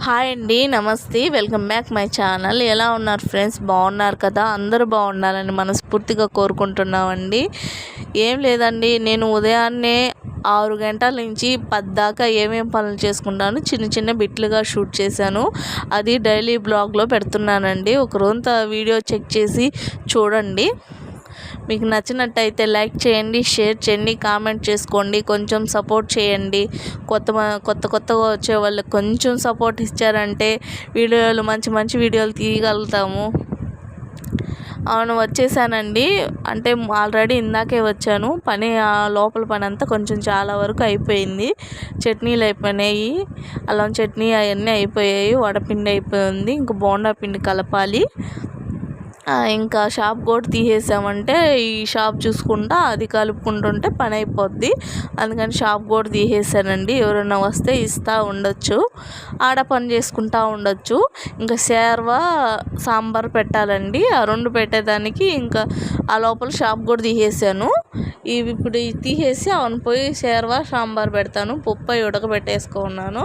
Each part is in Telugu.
హాయ్ అండి నమస్తే. Welcome back my channel. ఎలా ఉన్నారు ఫ్రెండ్స్? బాగున్నారు కదా? అందరూ బాగుండాలని మనస్ఫూర్తిగా కోరుకుంటున్నామండి. ఏం లేదండి నేను ఉదయాన్నే ఆరు గంటల నుంచి పద్దాకా ఏమేం పనులు చేసుకుంటాను చిన్న చిన్న బిట్లుగా షూట్ చేశాను. అది డైలీ బ్లాగ్లో పెడుతున్నానండి. ఒక వీడియో చెక్ చేసి చూడండి. మీకు నచ్చినట్టయితే లైక్ చేయండి షేర్ చేయండి కామెంట్ చేసుకోండి కొంచెం సపోర్ట్ చేయండి. కొత్త కొత్త కొత్తగా వచ్చే వాళ్ళకి కొంచెం సపోర్ట్ ఇచ్చారంటే వీడియోలు మంచి మంచి వీడియోలు తీయగలుగుతాము. అవును వచ్చేసానండి. అంటే ఆల్రెడీ ఇందాకే వచ్చాను. పని ఆ లోపల పని అంతా కొంచెం చాలా వరకు అయిపోయింది. చట్నీలు అయిపోయినాయి. అల్లం చట్నీ అవన్నీ అయిపోయాయి. వడపిండి అయిపోయింది. ఇంకా బోండా పిండి కలపాలి. ఇంకా షాప్ కూడా తీసేసామంటే ఈ షాప్ చూసుకుంటా అది కలుపుకుంటుంటే పని అయిపోద్ది. అందుకని షాప్ కూడా తీసేసానండి. ఎవరైనా వస్తే ఇస్తూ ఉండొచ్చు. ఆడ పని చేసుకుంటా ఉండొచ్చు. ఇంకా సేర్వా సాంబార్ పెట్టాలండి. ఆ రెండు పెట్టేదానికి ఇంకా ఆ లోపల షాప్ కూడా తీసేసాను. ఇవి ఇప్పుడు తీసేసి అవును పోయి షేర్వా సాంబార్ పెడతాను. పప్పు అయి ఉడకబెట్టేసుకున్నాను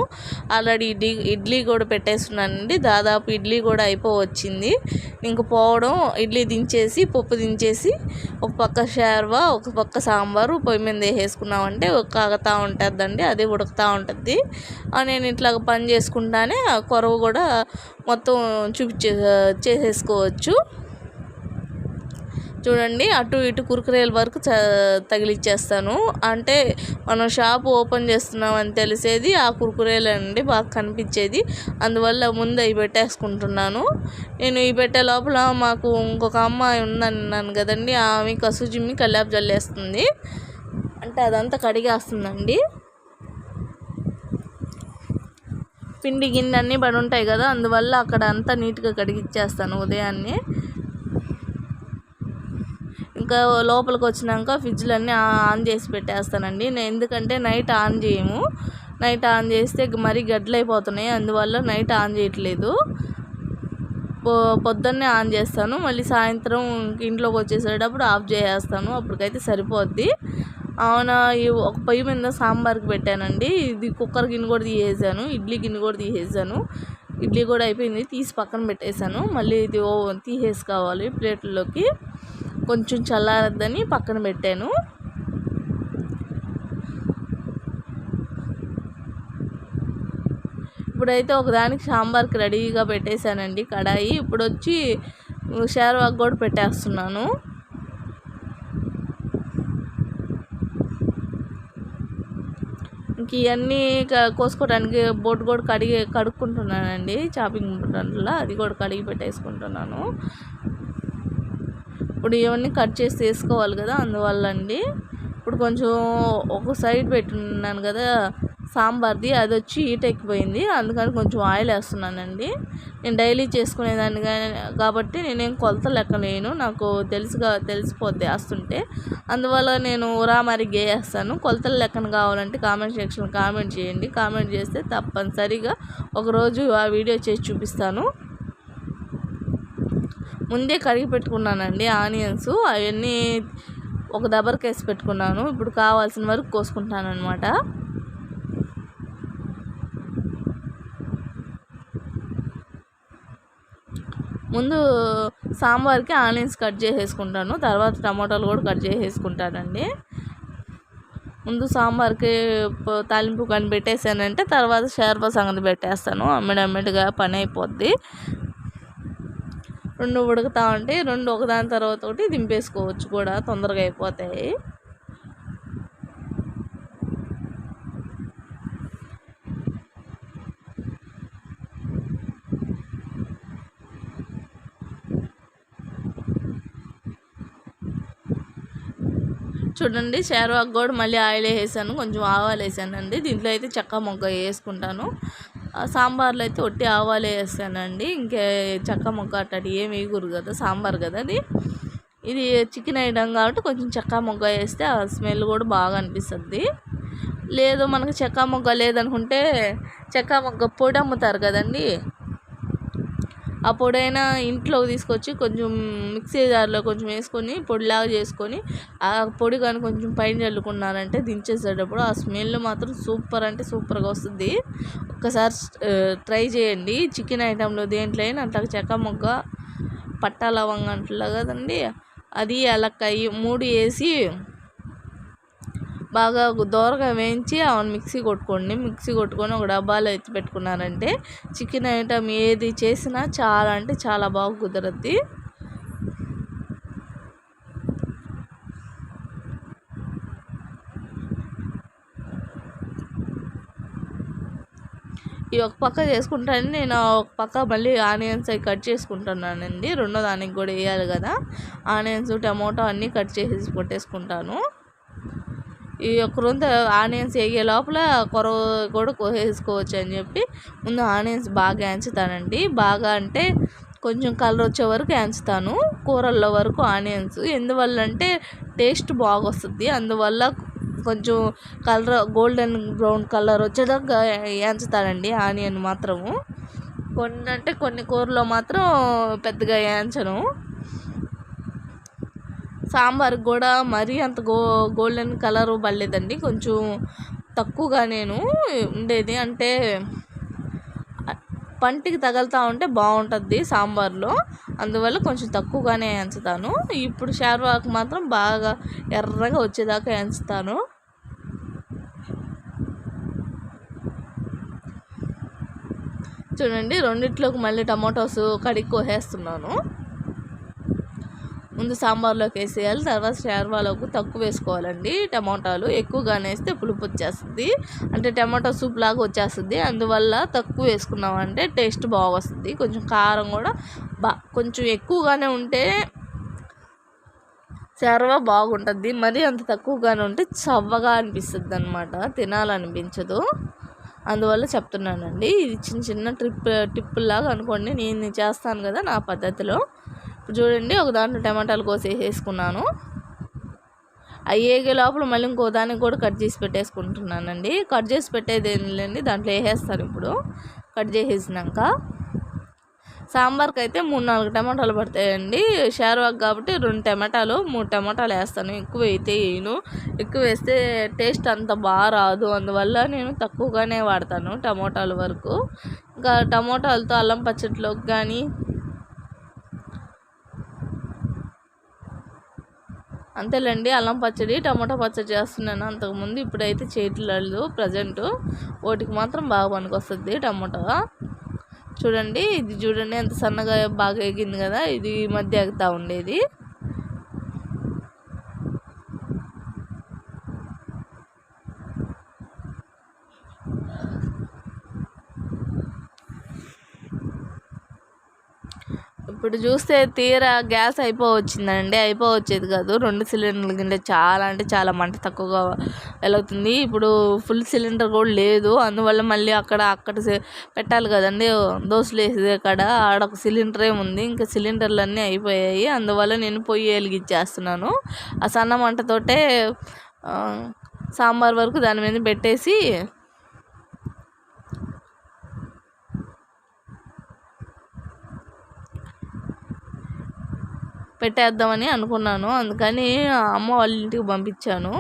ఆల్రెడీ ఇడ్లీ ఇడ్లీ కూడా పెట్టేస్తున్నానండి. దాదాపు ఇడ్లీ కూడా అయిపోవచ్చింది. ఇంక పోవడం ఇడ్లీ దించేసి పప్పు దించేసి ఒక పక్క షేర్వా ఒక పక్క సాంబారు పొయ్యి మీద వేసేసుకున్నామంటే ఒక కాగుతూ ఉంటుందండి. అది ఉడుకుతూ ఉంటుంది. నేను ఇట్లా పని చేసుకుంటానే ఆ కొరవ కూడా మొత్తం చూపించే చేసేసుకోవచ్చు. చూడండి అటు ఇటు కురుకురేల వరకు తగిలిచ్చేస్తాను. అంటే మనం షాప్ ఓపెన్ చేస్తున్నామని తెలిసేది ఆ కురుకురేలు అండి బాగా కనిపించేది. అందువల్ల ముందు అవి పెట్టేసుకుంటున్నాను. నేను ఇవి పెట్టే లోపల మాకు ఇంకొక అమ్మాయి ఉందన్నాను కదండి ఆమె కసుజిమ్మి కల్లాపు జల్లేస్తుంది. అంటే అదంతా కడిగేస్తుందండి. పిండి గిన్నె అన్నీ పడి ఉంటాయి కదా అందువల్ల అక్కడ అంతా నీట్గా కడిగిచ్చేస్తాను ఉదయాన్నే. ఇంకా లోపలికి వచ్చినాక ఫ్రిడ్జ్లన్నీ ఆన్ చేసి పెట్టేస్తానండి. నేను ఎందుకంటే నైట్ ఆన్ చేయము. నైట్ ఆన్ చేస్తే మరీ గడ్డలైపోతున్నాయి. అందువల్ల నైట్ ఆన్ చేయట్లేదు. పొ పొద్దున్నే ఆన్ చేస్తాను. మళ్ళీ సాయంత్రం ఇంట్లోకి వచ్చేసేటప్పుడు ఆఫ్ చేసేస్తాను. అప్పటికైతే సరిపోద్ది. అవునా ఈ ఒక పొయ్యి మీద సాంబార్కి పెట్టానండి. ఇది కుక్కర్ గిన్నె కూడా తీసేసాను. ఇడ్లీ గిన్నె కూడా తీసేసాను. ఇడ్లీ కూడా అయిపోయింది. తీసి పక్కన పెట్టేశాను. మళ్ళీ ఇది ఓ తీసేసుకోవాలి ప్లేట్లోకి. కొంచెం చల్లారద్దని పక్కన పెట్టాను. ఇప్పుడైతే ఒకదానికి సాంబార్కి రెడీగా పెట్టేశానండి కడాయి. ఇప్పుడు వచ్చి షేర్వాక్ కూడా పెట్టేస్తున్నాను. ఇంక ఇవన్నీ కోసుకోవడానికి బోట్ కూడా కడిగి కడుక్కుంటున్నానండి. చాపింగ్ బోట్లో అది కూడా కడిగి పెట్టేసుకుంటున్నాను. ఇప్పుడు ఇవన్నీ కట్ చేసి తీసుకోవాలి కదా అందువల్ల అండి ఇప్పుడు కొంచెం ఒక సైడ్ పెట్టున్నాను కదా సాంబార్ది అది వచ్చి హీట్ ఎక్కిపోయింది. అందుకని కొంచెం ఆయిల్ వేస్తున్నానండి. నేను డైలీ చేసుకునేదాన్ని కానీ కాబట్టి నేనేం కొలత లెక్క లేను నాకు తెలుసుగా తెలిసిపోద్ది వేస్తుంటే. అందువల్ల నేను ఉరామరిగ్గా వేస్తాను. కొలతల లెక్కన కావాలంటే కామెంట్ సెక్షన్ కామెంట్ చేయండి. కామెంట్ చేస్తే తప్పనిసరిగా ఒకరోజు ఆ వీడియో చేసి చూపిస్తాను. ముందే కడిగి పెట్టుకున్నానండి ఆనియన్స్ అవన్నీ ఒక దబరకు వేసి పెట్టుకున్నాను. ఇప్పుడు కావాల్సిన వరకు కోసుకుంటాను అనమాట ముందు సాంబార్కి ఆనియన్స్ కట్ చేసేసుకుంటాను తర్వాత టమాటాలు కూడా కట్ చేసేసుకుంటానండి. ముందు సాంబార్కి తాలింపు కానీ పెట్టేసానంటే తర్వాత షేర్వా సంగతి పెట్టేస్తాను. అమ్మిడమ్మిడిగా పని అయిపోద్ది. రెండు ఉడుకుతా ఉంటే రెండు ఒకదాని తర్వాత ఒకటి దింపేసుకోవచ్చు కూడా తొందరగా అయిపోతాయి. చూడండి షేర్వాక్ కూడా మళ్ళీ ఆయిల్ వేసాను కొంచెం ఆవాలు వేసానండి. దీంట్లో అయితే చెక్క మొగ్గ వేసుకుంటాను. సాంబార్లో అయితే ఒట్టి ఆవాలు వేస్తానండి. ఇంకే చెక్క మొగ్గ అట్టటి ఏమి వేయకూరు కదా సాంబార్ కదా అది. ఇది చికెన్ వేయడం కాబట్టి కొంచెం చెక్క మొగ్గ వేస్తే ఆ స్మెల్ కూడా బాగా అనిపిస్తుంది. లేదు మనకు చెక్క మొగ్గ లేదనుకుంటే చెక్క మొగ్గ పొడి అమ్ముతారు కదండి. ఆ పొడైనా ఇంట్లోకి తీసుకొచ్చి కొంచెం మిక్సీ జార్లో కొంచెం వేసుకొని పొడిలాగా చేసుకొని ఆ పొడి కానీ కొంచెం పైన చల్లుకున్నారంటే దించేసేటప్పుడు ఆ స్మెల్ మాత్రం సూపర్ అంటే సూపర్గా వస్తుంది. ఒక్కసారి ట్రై చేయండి. చికెన్ ఐటెంలో దేంట్లో అయినా అట్లా చెక్క మొగ్గ పట్టా లవంగా అంటారు కదండి అది యాలక్కాయి మూడు వేసి బాగా దోరగా వేయించి అవన్నీ మిక్సీ కొట్టుకోండి. మిక్సీ కొట్టుకొని ఒక డబ్బాలో ఎత్తి పెట్టుకున్నారంటే చికెన్ ఐటమ్ ఏది చేసినా చాలా అంటే చాలా బాగా కుదరద్ది. ఈ ఒక పక్క చేసుకుంటాను నేను ఒక పక్క మళ్ళీ ఆనియన్స్ అవి కట్ చేసుకుంటున్నానండి. రెండో దానికి కూడా వేయాలి కదా. ఆనియన్స్ టమోటో అన్నీ కట్ చేసి కొట్టేసుకుంటాను. ఈ ఒక్క రొంత ఆనియన్స్ వేగే లోపల కొర కూడా కోసేసుకోవచ్చు అని చెప్పి ముందు ఆనియన్స్ బాగా ఎంచుతానండి బాగా అంటే కొంచెం కలర్ వచ్చే వరకు ఎంచుతాను కూరల్లో వరకు ఆనియన్స్. ఎందువల్ల అంటే టేస్ట్ బాగొస్తుంది. అందువల్ల కొంచెం కలర్ గోల్డెన్ బ్రౌన్ కలర్ వచ్చేదాకా ఏంచుతానండి ఆనియన్ మాత్రము. కొన్ని అంటే కొన్ని కూరలో మాత్రం పెద్దగా ఏంచను సాంబార్కి కూడా మరీ అంత గో గోల్డెన్ కలర్ పడలేదండి. కొంచెం తక్కువగా నేను ఉండేది. అంటే పంటికి తగులుతూ ఉంటే బాగుంటుంది సాంబార్లో. అందువల్ల కొంచెం తక్కువగానే ఎంచుతాను. ఇప్పుడు షార్వాకు మాత్రం బాగా ఎర్రగా వచ్చేదాకా ఎంచుతాను. చూడండి రెండిట్లోకి మళ్ళీ టమాటోస్ కడిగి కోసేస్తున్నాను. ముందు సాంబార్లోకి వేసేయాలి తర్వాత షేర్వాలోకి తక్కువ వేసుకోవాలండి. టమాటాలు ఎక్కువగానే వేస్తే పులుపు వచ్చేస్తుంది. అంటే టమాటో సూప్ లాగా వచ్చేస్తుంది. అందువల్ల తక్కువ వేసుకున్నామంటే టేస్ట్ బాగా వస్తుంది కొంచెం కారం కూడా బా కొంచెం ఎక్కువగానే ఉంటే చర్వ బాగుంటుంది. మరీ అంత తక్కువగానే ఉంటే చవ్వగా అనిపిస్తుంది అనమాట తినాలనిపించదు. అందువల్ల చెప్తున్నానండి. ఇది చిన్న చిన్న ట్రిప్ టిప్పుల్లాగా అనుకోండి. నేను చేస్తాను కదా నా పద్ధతిలో. చూడండి ఒక దాంట్లో టమాటాలు కోసేసేసుకున్నాను. అయ్యేగే లోపల మళ్ళీ ఇంకో దానికి కూడా కట్ చేసి పెట్టేసుకుంటున్నానండి. కట్ చేసి పెట్టేది ఏంటండి దాంట్లో వేసేస్తాను ఇప్పుడు. కట్ చేసేసినాక. సాంబార్కి అయితే మూడు నాలుగు టమాటాలు పడతాయండి. షేర్వాక్ కాబట్టి రెండు టమాటాలు మూడు టమాటాలు వేస్తాను. ఎక్కువ అయితే వేయను. ఎక్కువ వేస్తే టేస్ట్ అంత బాగా రాదు. అందువల్ల నేను తక్కువగానే వాడతాను టమోటాల వరకు. ఇంకా టమోటాలతో అల్లం పచ్చడిలోకి కానీ అంతేలేండి అల్లం పచ్చడి టమాటా పచ్చడి చేస్తున్నాను. అంతకుముందు ఇప్పుడైతే చేయట్లేదు ప్రజెంట్ వాటికి మాత్రం బాగా పనికొస్తుంది టమాటా. చూడండి ఇది చూడండి ఎంత సన్నగా బాగా ఎగింది కదా ఇది మధ్య ఎగుతూ ఉండేది. ఇప్పుడు చూస్తే తీరా గ్యాస్ అయిపోవచ్చిందండి. అయిపోవచ్చేది కాదు. రెండు సిలిండర్ల కింద చాలా అంటే చాలా మంట తక్కువగా వెలుగుతుంది ఇప్పుడు ఫుల్ సిలిండర్ కూడా లేదు. అందువల్ల మళ్ళీ అక్కడ అక్కడ పెట్టాలి కదండి. దోశలు వేసేది అక్కడ. ఆడ ఒక సిలిండరే ఉంది. ఇంకా సిలిండర్లు అన్నీ అయిపోయాయి. అందువల్ల నేను పొయ్యి వెలిగించేస్తున్నాను. ఆ సన్న మంటతోటే సాంబార్ వరకు దాని మీద పెట్టేసి పెట్టేద్దామని అనుకున్నాను. అందుకని అమ్మ వాళ్ళ ఇంటికి పంపించాను.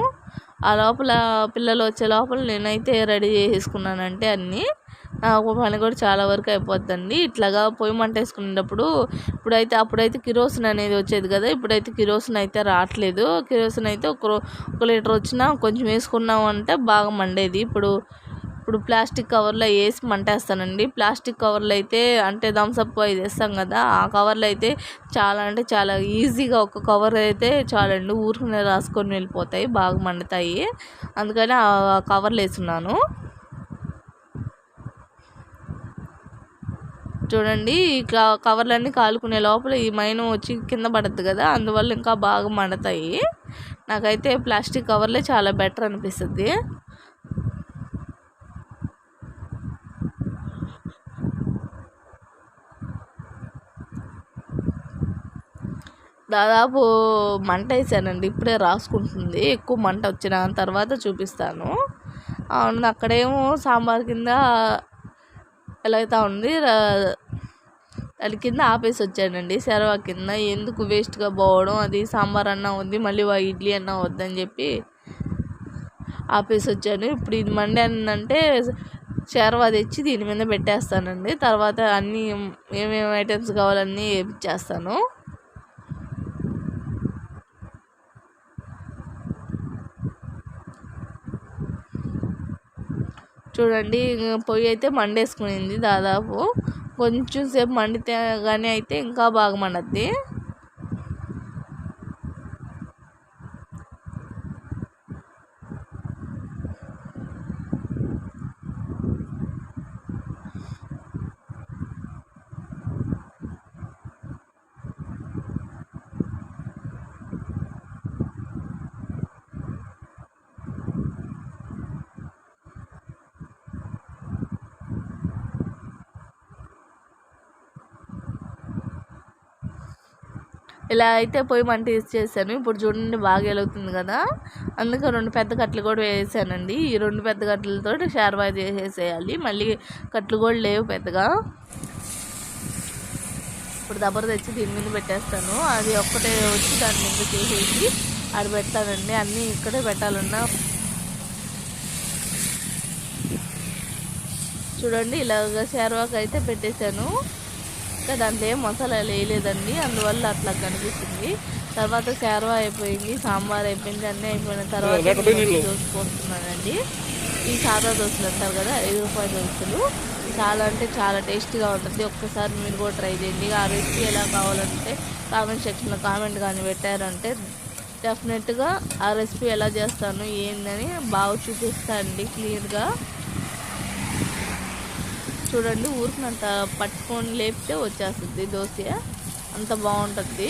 ఆ లోపల పిల్లలు వచ్చే లోపల నేనైతే రెడీ చేసేసుకున్నానంటే అన్నీ. నాకు పని కూడా చాలా వరకు అయిపోద్దండి. ఇట్లాగా పొయ్యి మంట వేసుకునేటప్పుడు ఇప్పుడైతే అప్పుడైతే కిరోసిన్ అనేది వచ్చేది కదా ఇప్పుడైతే కిరోసిన్ అయితే రావట్లేదు. కిరోసిన్ అయితే ఒక ఒక లీటర్ వచ్చినా కొంచెం వేసుకున్నామంటే బాగా మండేది. ఇప్పుడు ఇప్పుడు ప్లాస్టిక్ కవర్లో వేసి మంటేస్తానండి. ప్లాస్టిక్ కవర్లు అయితే అంటే థమ్స్అప్ ఇది వేస్తాం కదా ఆ కవర్లు అయితే చాలా అంటే చాలా ఈజీగా ఒక కవర్ అయితే చాలండి. ఊరుకునే రాసుకొని వెళ్ళిపోతాయి బాగా మండుతాయి. అందుకని ఆ కవర్లు వేసున్నాను చూడండి ఇక కవర్లన్నీ కాలుకునే లోపల ఈ మైనం వచ్చి కింద పడద్దు కదా అందువల్ల ఇంకా బాగా మండుతాయి. నాకైతే ప్లాస్టిక్ కవర్లే చాలా బెటర్ అనిపిస్తుంది. దాదాపు మంట వేసానండి. ఇప్పుడే రాసుకుంటుంది. ఎక్కువ మంట వచ్చిన తర్వాత చూపిస్తాను. అవును అక్కడేమో సాంబార్ కింద ఎలా ఉంది దాని కింద ఆపేసి వచ్చానండి. సెరవా కింద. ఎందుకు వేస్ట్గా పోవడం? అది సాంబార్ అన్నా ఉంది మళ్ళీ ఇడ్లీ అన్నా వద్దని చెప్పి ఆపేసి వచ్చాను. ఇప్పుడు ఇది మండే అంటే షేర్వా తెచ్చి దీని మీద పెట్టేస్తానండి. తర్వాత అన్నీ ఏమేమి ఐటమ్స్ కావాలన్నీ వేపించేస్తాను చూడండి పొయ్యి అయితే మండేసుకునింది దాదాపు. కొంచెం సేపు మండితే కానీ అయితే ఇంకా బాగా మండద్ది. ఇలా అయితే పొయ్యి మంట చేశాను ఇప్పుడు చూడండి బాగా వెలుగుతుంది కదా. అందుకే రెండు పెద్ద కట్టలు కూడా వేసానండి. ఈ రెండు పెద్ద కట్టలతో షార్వా చేసేసేయాలి. మళ్ళీ కట్లు కూడా లేవు పెద్దగా. ఇప్పుడు దబ్బర తెచ్చి దీని మీద పెట్టేస్తాను. అది ఒక్కటే వచ్చి దాని మీద చేసేసి ఆడ పెడతానండి. అన్నీ ఇక్కడే పెట్టాలన్నా. చూడండి ఇలాగ షార్వాకి అయితే పెట్టేశాను. ఇంకా దాంట్లో ఏం మసాలాలు వేయలేదండి అందువల్ల అట్లా కనిపిస్తుంది. తర్వాత శారవా అయిపోయింది సాంబార్ అయిపోయింది అన్నీ అయిపోయిన తర్వాత దోశ పోస్తున్నానండి. ఈ సాదా దోశలు అంటారు కదా ఐదు రూపాయల దోశలు. చాలా అంటే చాలా టేస్టీగా ఉంటుంది. ఒక్కసారి మీరు కూడా ట్రై చేయండి. ఆ రెసిపీ ఎలా కావాలంటే కామెంట్ సెక్షన్లో కామెంట్ కానీ పెట్టారంటే డెఫినెట్గా ఆ రెసిపీ ఎలా చేస్తాను ఏందని బాగా చూపిస్తానండి క్లియర్గా. చూడండి ఊరికినంత పట్టుకొని లేపితే వచ్చేస్తుంది దోశ. అంత బాగుంటుంది.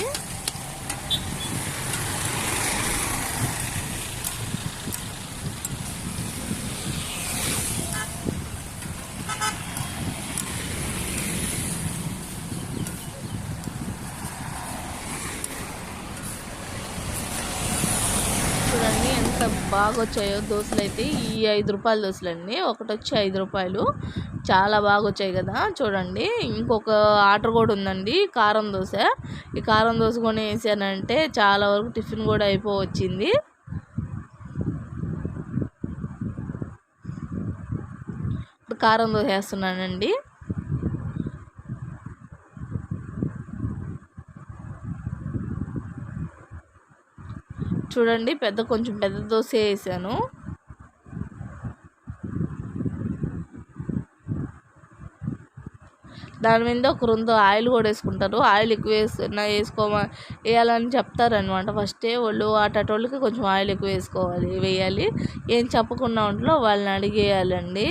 చూడండి ఎంత బాగా వచ్చాయో దోశలు అయితే ఈ ఐదు రూపాయల దోశలు అండి ఒకటి వచ్చి ఐదు రూపాయలు. చాలా బాగా వచ్చాయి కదా చూడండి. ఇంకొక ఆర్డర్ కూడా ఉందండి కారం దోశ. ఈ కారం దోశ కొని వేసానంటే చాలా వరకు టిఫిన్ కూడా అయిపోవచ్చింది. కారం దోశ వేస్తున్నానండి. చూడండి పెద్ద కొంచెం పెద్ద దోశ వేసాను. దాని మీద ఒక రెండు ఆయిల్ కూడా వేసుకుంటారు. ఆయిల్ ఎక్కువ వేస్తున్నా వేసుకోమ వేయాలని చెప్తారనమాట ఫస్టే వాళ్ళు ఆటోళ్ళకి కొంచెం ఆయిల్ ఎక్కువ వేసుకోవాలి వేయాలి. ఏం చెప్పకుండా ఉంట్లో వాళ్ళని అడిగేయాలండి.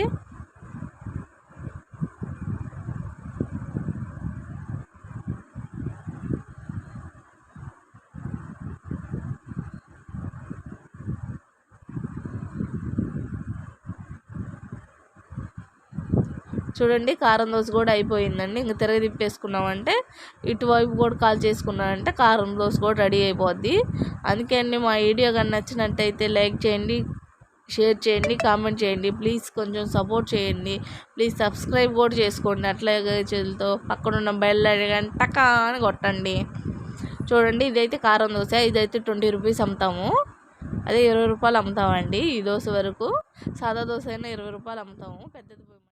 చూడండి కారం దోశ కూడా అయిపోయిందండి. ఇంక తిరగ తిప్పేసుకున్నామంటే ఇటువైపు కూడా కాల్ చేసుకున్నామంటే కారం దోశ కూడా రెడీ అయిపోద్ది. అందుకే అండి మా వీడియో కానీ నచ్చినట్టయితే లైక్ చేయండి షేర్ చేయండి కామెంట్ చేయండి. ప్లీజ్ కొంచెం సపోర్ట్ చేయండి. ప్లీజ్ సబ్స్క్రైబ్ కూడా చేసుకోండి. అట్లాగే చేతులతో పక్కనున్న బెల్ టకా అని కొట్టండి. చూడండి ఇదైతే కారం దోశ ఇదైతే ట్వంటీ రూపీస్ అమ్ముతాము. అదే ఇరవై రూపాయలు అమ్ముతామండి ఈ దోశ వరకు. సాదా దోశ అయినా ఇరవై రూపాయలు అమ్ముతాము. పెద్దది